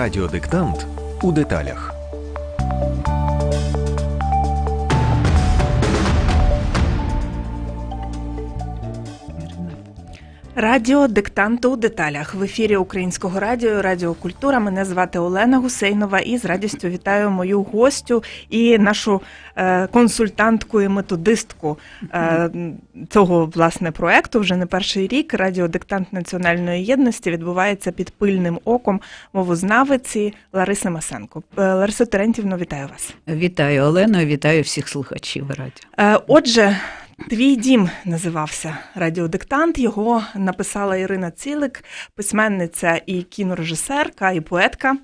Радіодиктант у деталях. Радіо диктанту у деталях в ефірі Українського радіо Радіо Культура. Мене звати Олена Гусейнова і з радістю вітаю мою гостю і нашу е, консультантку і методистку е, цього власне проекту. Вже не перший рік. Радіодиктант національної єдності відбувається під пильним оком мовознавиці Лариси Масенко. Е, Лариса Терентівно, вітаю вас. Вітаю Олено, вітаю всіх слухачів радіо. Отже. Твій дім називався Радіодиктант. Його написала Ірина Цілик, письменниця і кінорежисерка, і поетка,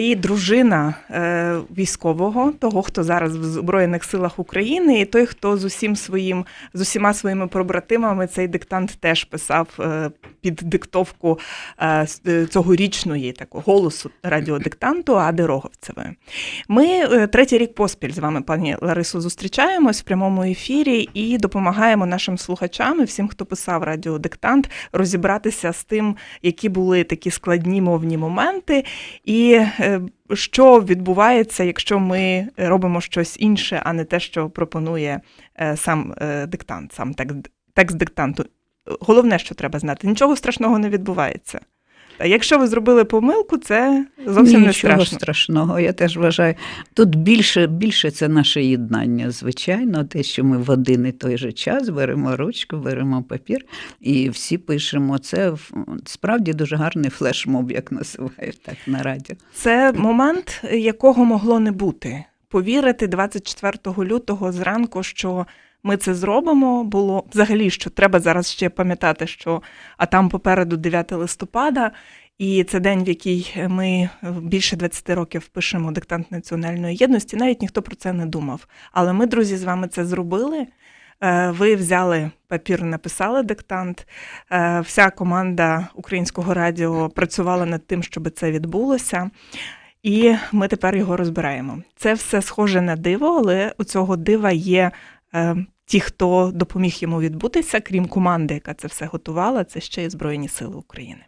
і дружина е, військового, того, хто зараз в Збройних силах України, і той, хто з усім своїм, з усіма своїми побратимами цей диктант теж писав е, під диктовку е, цьогорічної такого голосу радіодиктанту Ади Роговцевої. Ми третій рік поспіль з вами, пані Ларисо, зустрічаємось в прямому ефірі і допомагаємо нашим слухачам і всім, хто писав радіодиктант, розібратися з тим, які були такі складні мовні моменти, і що відбувається, якщо ми робимо щось інше, а не те, що пропонує е, сам диктант, сам текст диктанту. Головне, що треба знати, нічого страшного не відбувається. А якщо ви зробили помилку, це зовсім Нічого не страшно. страшного. Я теж вважаю. Тут більше більше це наше єднання, звичайно, те, що ми в один і той же час беремо ручку, беремо папір і всі пишемо. Це справді дуже гарний флешмоб, як називають так на радіо. Це момент, якого могло не бути. Повірити 24 лютого зранку, що ми це зробимо. Було взагалі, що треба зараз ще пам'ятати, що а там попереду 9 листопада, і це день, в який ми більше 20 років пишемо диктант національної єдності. Навіть ніхто про це не думав. Але ми, друзі, з вами це зробили. Е, ви взяли папір, написали диктант. Е, вся команда українського радіо працювала над тим, щоб це відбулося. І ми тепер його розбираємо. Це все схоже на диво, але у цього дива є Е, ті, хто допоміг йому відбутися, крім команди, яка це все готувала, це ще й Збройні Сили України.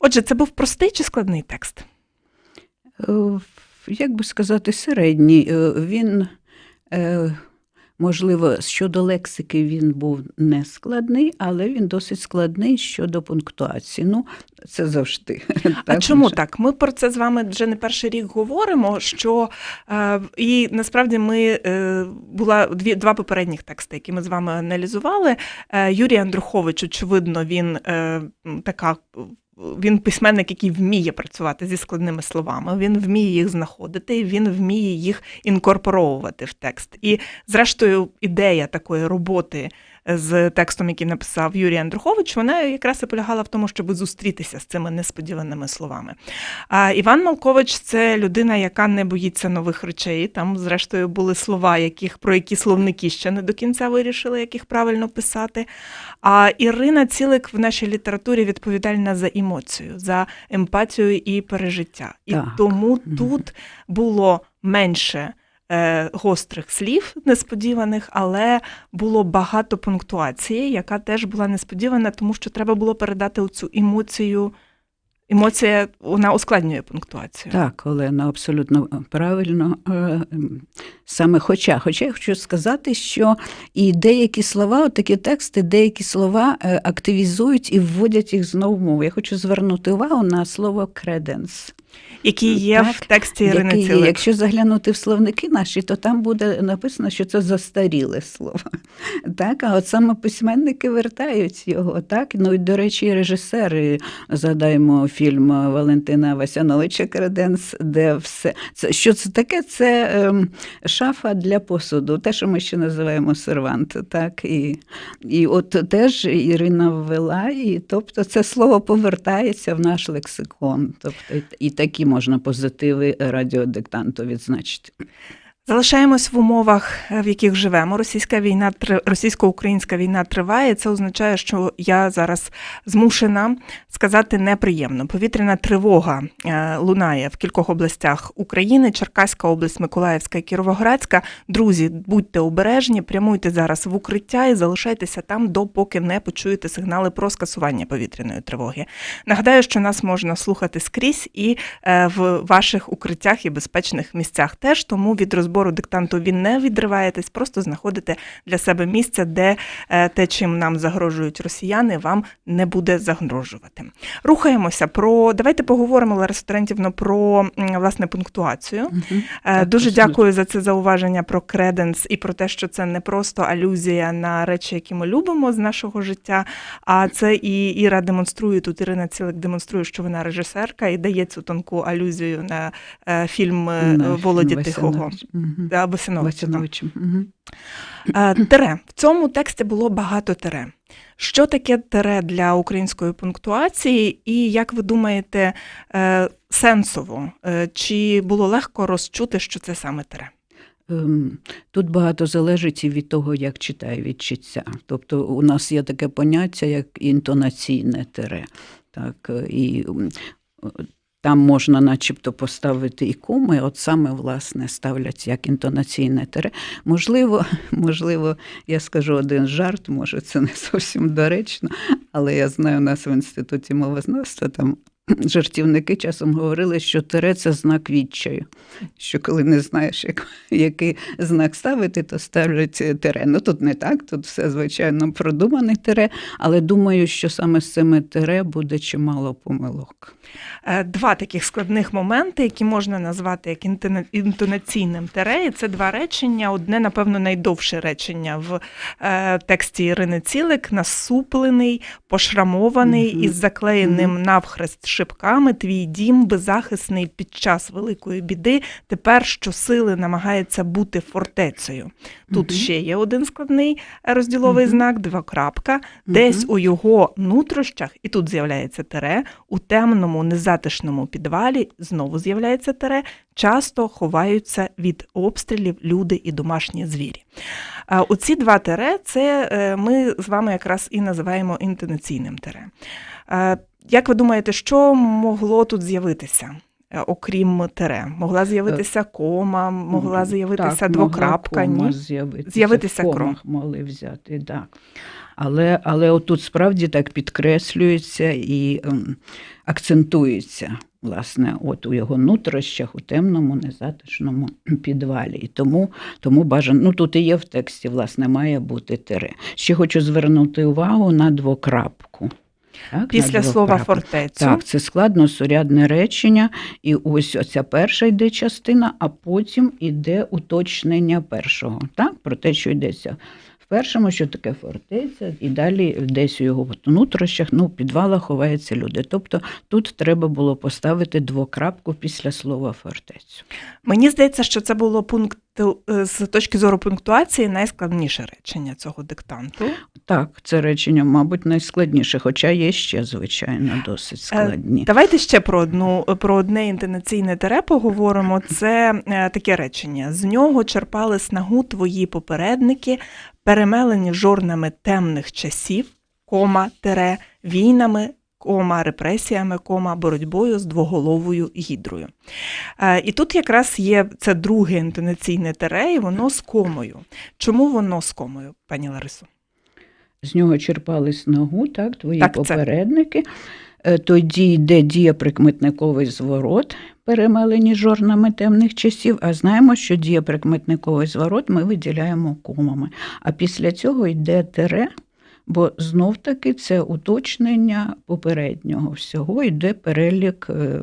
Отже, це був простий чи складний текст? Е, як би сказати, середній. Е, він Можливо, щодо лексики він був не складний, але він досить складний щодо пунктуації. Ну, це завжди. А так, чому вже. так? Ми про це з вами вже не перший рік говоримо. Що е, і насправді ми е, була дві два попередніх тексти, які ми з вами аналізували. Е, Юрій Андрухович, очевидно, він е, така він письменник, який вміє працювати зі складними словами, він вміє їх знаходити, він вміє їх інкорпоровувати в текст. І, зрештою, ідея такої роботи з текстом, який написав Юрій Андрухович, вона якраз і полягала в тому, щоб зустрітися з цими несподіваними словами. А Іван Малкович це людина, яка не боїться нових речей. Там, зрештою, були слова, яких про які словники ще не до кінця вирішили, як їх правильно писати. А Ірина Цілик в нашій літературі відповідальна за емоцію, за емпатію і пережиття. І так. тому тут було менше. Е, гострих слів несподіваних, але було багато пунктуації, яка теж була несподівана, тому що треба було передати цю емоцію. Емоція вона ускладнює пунктуацію. Так, Олена, абсолютно правильно. Е, саме хоча, хоча я хочу сказати, що і деякі слова, такі тексти, деякі слова е, активізують і вводять їх знову в мову. Я хочу звернути увагу на слово креденс які є так, в тексті Ірини які Цілик. Якщо заглянути в словники наші, то там буде написано, що це застаріле слово. Так, А от саме письменники вертають його. Так? Ну і, до речі, режисери, згадаємо фільм Валентина Васяновича Креденс, де все. Це, Що це таке? Це ем, шафа для посуду, те, що ми ще називаємо сервант. Так? І і от теж Ірина ввела, і тобто це слово повертається в наш лексикон. Тобто і такі можна позитиви радіодиктанту відзначити. Залишаємось в умовах, е, в яких живемо. Російська війна російсько-українська війна триває. Це означає, що я зараз змушена сказати неприємно. Повітряна тривога е, лунає в кількох областях України: Черкаська область, Миколаївська і Кіровоградська. Друзі, будьте обережні, прямуйте зараз в укриття і залишайтеся там, допоки не почуєте сигнали про скасування повітряної тривоги. Нагадаю, що нас можна слухати скрізь і е, в ваших укриттях і безпечних місцях теж. Тому від розбору диктанту він не відриваєтесь, просто знаходите для себе місце, де е, те, чим нам загрожують росіяни, вам не буде загрожувати. Рухаємося про давайте поговоримо, Лариса Терентівно, про власне пунктуацію. Мгм. Е, Так, Дуже дякую за це зауваження про креденс і про те, що це не просто алюзія на речі, які ми любимо з нашого життя. А це і Іра демонструє тут. Ірина Цілик демонструє, що вона режисерка і дає цю тонку алюзію на е, фільм Володі Тихого. Васянович. Босиновича, так. Васяновича. Е, Тере. В цьому тексті було багато тере. Що таке тере для української пунктуації, і як ви думаєте, е, сенсово? Е, Чи було легко розчути, що це саме тере? Ем, Тут багато залежить і від того, як читає від читця. Тобто у нас є таке поняття, як інтонаційне тире. Так, е, і там можна начебто поставити і куми, от саме власне ставлять як інтонаційне тере. Можливо, можливо, я скажу один жарт, може це не зовсім доречно, але я знаю, у нас в інституті мовознавства там жартівники часом говорили, що тире це знак відчаю. Що коли не знаєш, як, який знак ставити, то ставлять е, тире. Ну тут не так, тут все звичайно продумане тире, але думаю, що саме з цими тире буде чимало помилок. Е, Два таких складних моменти, які можна назвати як інтонаційним тере. І це два речення. Одне, напевно, найдовше речення в е, тексті Ірини Цілик, насуплений, пошрамований Мгм. із заклеєним навхрест шипками. Твій дім беззахисний під час великої біди. Тепер щосили намагається бути фортецею. Тут Мгм. ще є один складний розділовий Мгм. знак, два крапка. Десь Мгм. у його нутрощах, і тут з'являється тере, у темному незатишному підвалі знову з'являється тере, часто ховаються від обстрілів люди і домашні звірі. А Оці два тере це е, ми з вами якраз і називаємо інтонаційним тере. Як ви думаєте, що могло тут з'явитися? е, Окрім тере, могла з'явитися кома, могла з'явитися так, двокрапка. могла кома Ні? з'явитися. З'явитися кром. могли взяти, так. Але, але отут справді так підкреслюється і ем, акцентується, власне, от у його нутрощах, у темному, незатишному підвалі. І тому, тому бажано, ну тут і є в тексті, власне, має бути тире. Ще хочу звернути увагу на двокрапку. Так, Після слова двокрапку. фортецю. Так, це складно сурядне речення, і ось оця перша йде частина, а потім іде уточнення першого. Так, про те, що йдеться в першому, що таке фортеця, і далі десь у його нутрощах, ну, в підвалах ховаються люди. Тобто тут треба було поставити двокрапку після слова фортецю. Мені здається, що це було пункт з точки зору пунктуації найскладніше речення цього диктанту. Так, це речення, мабуть, найскладніше, хоча є ще, звичайно, досить складні. Давайте ще про одну про одне інтонаційне тере поговоримо. Це е, таке речення: з нього черпали снагу твої попередники, перемелені жорнами темних часів, кома тере, війнами. Кома репресіями, кома боротьбою з двоголовою гідрою. Е, І тут якраз є це друге інтонаційне тере, і воно з комою. Чому воно з комою, пані Ларисо? з нього черпали снагу, так, твої Так, попередники. Е, Тоді йде дієприкметниковий зворот, перемелені жорнами темних часів, а знаємо, що дієприкметниковий зворот ми виділяємо комами. А після цього йде тире, бо знов-таки це уточнення попереднього всього, йде перелік е,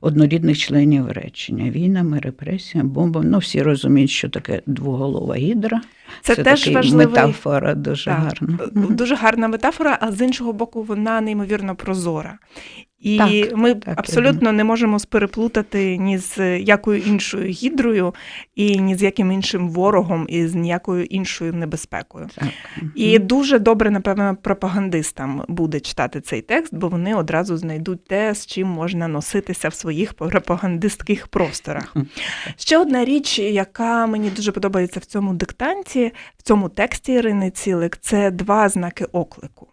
однорідних членів речення. Війнами, репресіями, бомбами. Ну, всі розуміють, що таке двоголова гідра. Це, теж такий важливий метафора дуже Так, гарна. Дуже гарна метафора, а з іншого боку, вона неймовірно прозора. І Так, ми так, абсолютно не можемо спереплутати ні з якою іншою гідрою, і ні з яким іншим ворогом, і з ніякою іншою небезпекою. Так. І дуже добре, напевно, пропагандистам буде читати цей текст, бо вони одразу знайдуть те, з чим можна носитися в своїх пропагандистських просторах. Ще одна річ, яка мені дуже подобається в цьому диктанті, в цьому тексті Ірини Цілик, це два знаки оклику.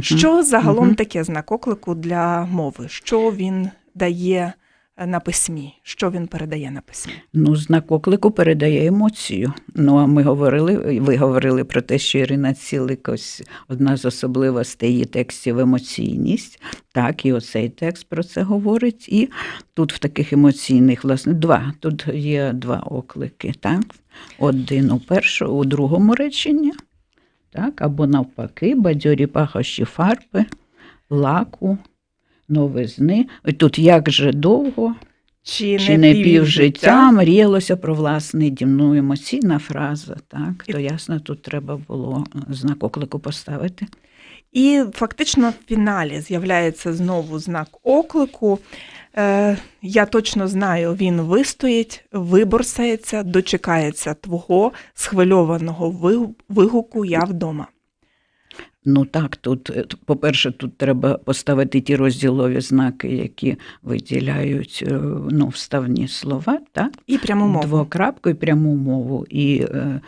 Що загалом таке знак оклику для мови? Що він дає е, на письмі? Що він передає на письмі? Ну, знак оклику передає емоцію. Ну, а ми говорили, ви говорили про те, що Ірина Цілик ось одна з особливостей її текстів емоційність. Так, і оцей текст про це говорить. І тут в таких емоційних, власне, два. Тут є два оклики. Так? Один у першому, у другому реченні, так, або навпаки, бадьорі пахощі фарби, лаку, новизни. І Тут як же довго. Чи, Чи не півжиття мріялося про власний дім? Ну, емоційна фраза, так. І- То ясно, тут треба було знак оклику поставити. І фактично в фіналі з'являється знову знак оклику. Е, я точно знаю, він вистоїть, виборсається, дочекається твого схвильованого вигуку Я вдома. Ну так, тут, е, по-перше, тут треба поставити ті розділові знаки, які виділяють е, ну, вставні слова, так? І пряму мову. Двокрапку і пряму мову. І е, е,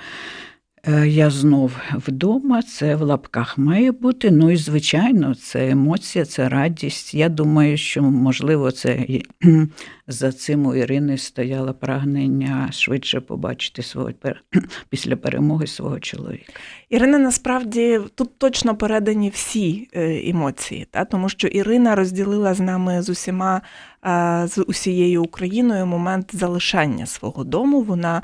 я знов вдома, це в лапках має бути. Ну і звичайно, це емоція, це радість. Я думаю, що можливо це за цим у Ірини стояло прагнення швидше побачити свого після перемоги свого чоловіка. Ірина насправді тут точно передані всі е, емоції, та? тому що Ірина розділила з нами з усіма, е, з усією Україною момент залишання свого дому. Вона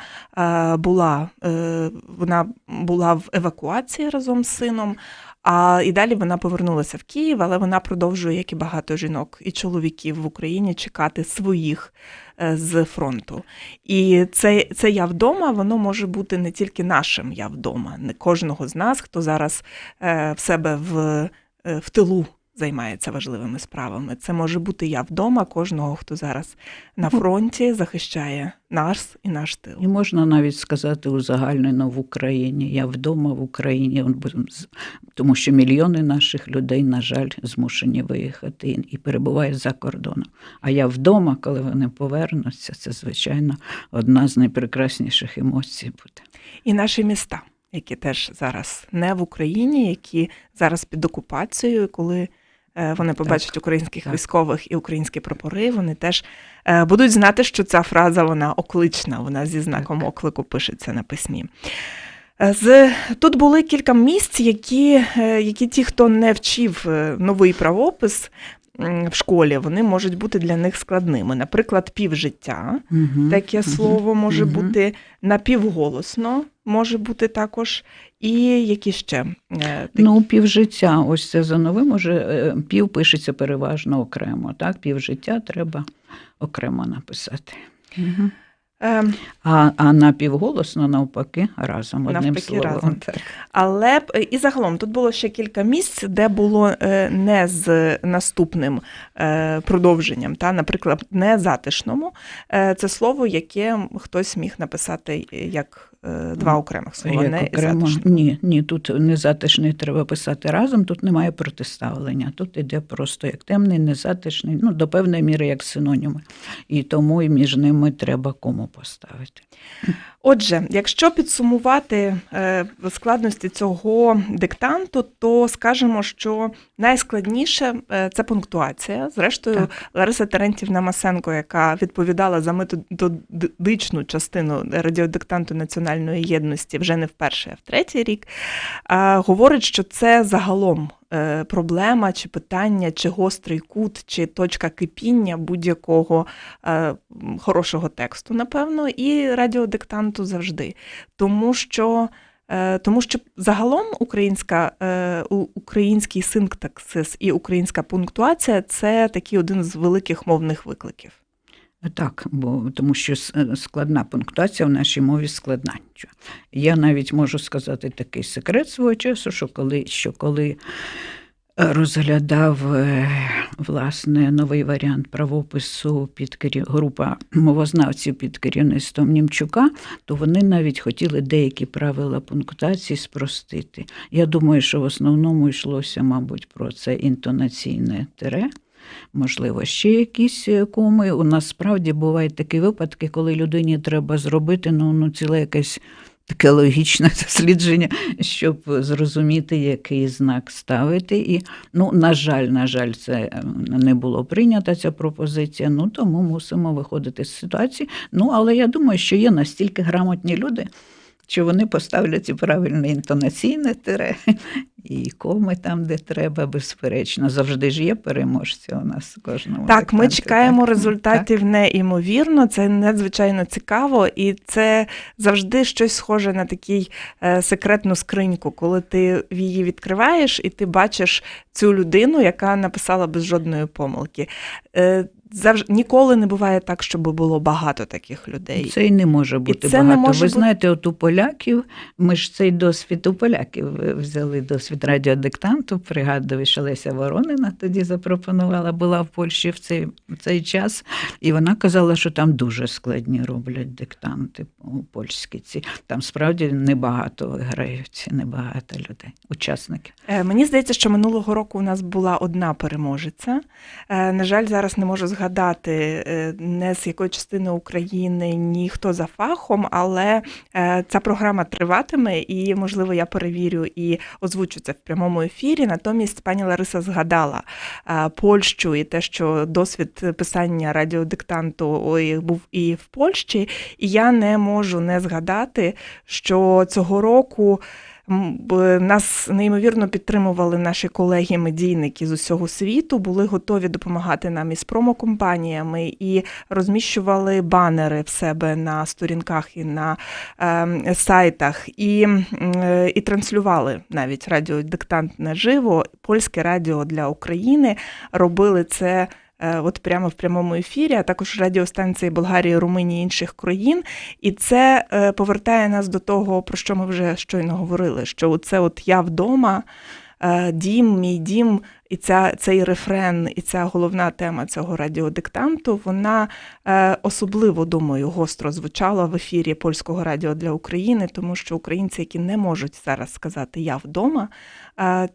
була, е, вона була в евакуації разом з сином. А і далі вона повернулася в Київ, але вона продовжує, як і багато жінок і чоловіків в Україні, чекати своїх е, з фронту. І це, це я вдома, воно може бути не тільки нашим я вдома, не кожного з нас, хто зараз е, в себе в, в тилу займається важливими справами. Це може бути я вдома, кожного, хто зараз на фронті захищає нас і наш тил. І можна навіть сказати узагальнено в Україні. Я вдома в Україні, тому що мільйони наших людей, на жаль, змушені виїхати і- перебувають за кордоном. А я вдома, коли вони повернуться, це звичайно одна з найпрекрасніших емоцій буде. І наші міста, які теж зараз не в Україні, які зараз під окупацією, коли вони побачать українських так. військових і українські прапори, вони теж е, будуть знати, що ця фраза вона оклична, вона зі знаком оклику пишеться на письмі. Е, З тут були кілька місць, які, е, які ті, хто не вчив е, новий правопис в школі, вони можуть бути для них складними. Наприклад, півжиття. Мгм. Таке Мгм. слово може Мгм. бути напівголосно, може бути також. І які ще е, такі? Ну, півжиття, ось це за новим уже е, пів пишеться переважно окремо. Так, півжиття треба окремо написати. Угу. Е, А, а напівголосно навпаки разом одним Навпаки, словом. разом. Так. Але і загалом тут було ще кілька місць, де було е, не з наступним е, продовженням. Та, наприклад, не затишному. Е, Це слово, яке хтось міг написати як е, два окремих слова, Як не окремо. Ні, ні, тут незатишний треба писати разом, тут немає протиставлення. Тут іде просто як темний, незатишний, ну, до певної міри як синоніми. І тому і між ними треба кому поставити. Отже, якщо підсумувати е, складності цього диктанту, то скажемо, що найскладніше е, це пунктуація. Зрештою, Так. Лариса Терентівна Масенко, яка відповідала за методичну частину радіодиктанту національної єдності вже не в перший, а в третій рік, говорить, що це загалом. е, Проблема чи питання, чи гострий кут, чи точка кипіння будь-якого е, хорошого тексту, напевно, і радіодиктанту завжди. Тому що, е, тому що загалом українська, український синтаксис і українська пунктуація це такий один з великих мовних викликів. Так, бо тому що е, складна пунктуація в нашій мові складна. Я навіть можу сказати такий секрет свого часу, що коли, що коли розглядав е, власне новий варіант правопису під керів... група мовознавців під керівництвом Німчука, то вони навіть хотіли деякі правила пунктуації спростити. Я думаю, що в основному йшлося, мабуть, про це інтонаційне тире. Можливо, ще якісь е, коми. У нас справді бувають такі випадки, коли людині треба зробити ну, ну ціле якесь таке логічне дослідження, щоб зрозуміти, який знак ставити. І, ну, на жаль, на жаль, це е, не було прийнята ця пропозиція. Ну тому мусимо виходити з ситуації. Ну, але я думаю, що є настільки грамотні люди. Що вони поставлять і правильне інтонаційне тире, і коми там, де треба, безперечно. Завжди ж є переможці у нас у кожному. Так, ми чекаємо так. результатів неймовірно. Це надзвичайно цікаво, і це завжди щось схоже на такий е, секретну скриньку, коли ти її відкриваєш і ти бачиш цю людину, яка написала без жодної помилки. Е, завжди ніколи не буває так, щоб було багато таких людей. Це й не може бути це не багато. може Ви бути- знаєте, от у поляків, ми ж цей досвід у поляків е, взяли досвід радіодиктанту. Пригадую, що Леся Воронина тоді запропонувала, була в Польщі в цей, в цей час, і вона казала, що там дуже складні роблять диктанти у польські. Ці там справді небагато виграють, небагато людей, учасників. Е, Мені здається, що минулого року у нас була одна переможеця. Е, На жаль, зараз не можу згадати е, не з якої частини України, ні хто за фахом, але е, ця програма триватиме, і можливо я перевірю і озвучу це в прямому ефірі. Натомість пані Лариса згадала е, Польщу і те, що досвід писання радіодиктанту був і в Польщі, і я не можу не згадати, що цього року. Нас неймовірно підтримували наші колеги-медійники з усього світу, були готові допомагати нам із промокомпаніями і розміщували банери в себе на сторінках і на е, сайтах, і, е, і транслювали навіть радіодиктант наживо. Польське радіо для України робили це. Е, От прямо в прямому ефірі, а також радіостанції Болгарії, Румунії інших країн. І це е, повертає нас до того, про що ми вже щойно говорили: що це от я вдома, е, дім, мій дім, і ця, цей рефрен, і ця головна тема цього радіодиктанту, вона особливо, думаю, гостро звучала в ефірі польського радіо для України, тому що українці, які не можуть зараз сказати Я вдома,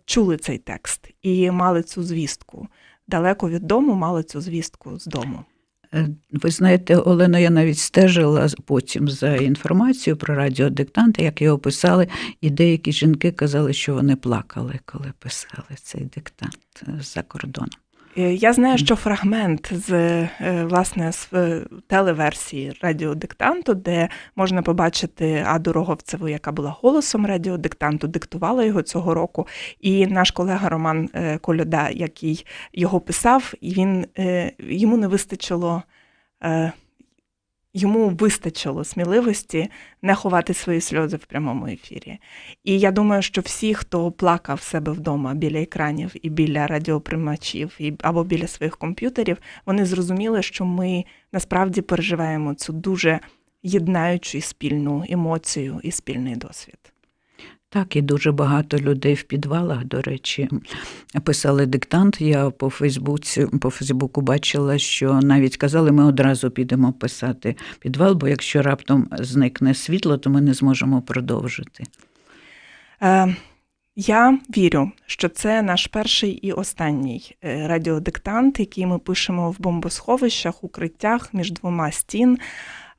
чули цей текст і мали цю звістку. Далеко від дому мали цю звістку з дому. Е, Ви знаєте, Олена, я навіть стежила потім за інформацією про радіодиктант, як його писали, і деякі жінки казали, що вони плакали, коли писали цей диктант е, за кордоном. Е, Я знаю, що фрагмент з е, власне з е, телеверсії радіодиктанту, де можна побачити Аду Роговцеву, яка була голосом радіодиктанту, диктувала його цього року. І наш колега Роман Кольода, який його писав, і він йому не вистачило. Йому вистачило сміливості не ховати свої сльози в прямому ефірі. І я думаю, що всі, хто плакав себе вдома біля екранів і біля радіоприймачів, і або біля своїх комп'ютерів, вони зрозуміли, що ми насправді переживаємо цю дуже єднаючу і спільну емоцію і спільний досвід. Так, і дуже багато людей в підвалах, до речі, писали диктант. Я по Фейсбуці, по Фейсбуку бачила, що навіть казали, ми одразу підемо писати підвал, бо якщо раптом зникне світло, то ми не зможемо продовжити. Е, я вірю, що це наш перший і останній е, радіодиктант, який ми пишемо в бомбосховищах, укриттях між двома стін.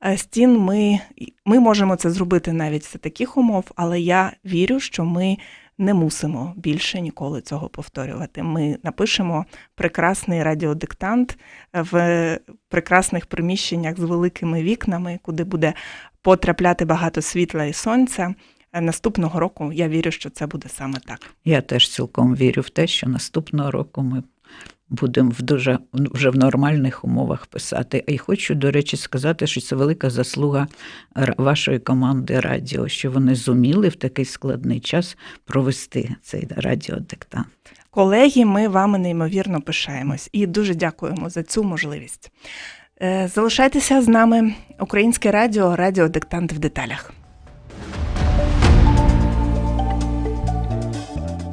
Е, Стін ми, ми можемо це зробити навіть за таких умов, але я вірю, що ми не мусимо більше ніколи цього повторювати. Ми напишемо прекрасний радіодиктант в прекрасних приміщеннях з великими вікнами, куди буде потрапляти багато світла і сонця. Е, Наступного року я вірю, що це буде саме так. Я теж цілком вірю в те, що наступного року ми будемо в дуже вже в нормальних умовах писати. І хочу, до речі, сказати, що це велика заслуга вашої команди радіо, що вони зуміли в такий складний час провести цей радіодиктант. Колеги, ми вами неймовірно пишаємось і дуже дякуємо за цю можливість. Е, Залишайтеся з нами. Українське радіо, радіодиктант в деталях.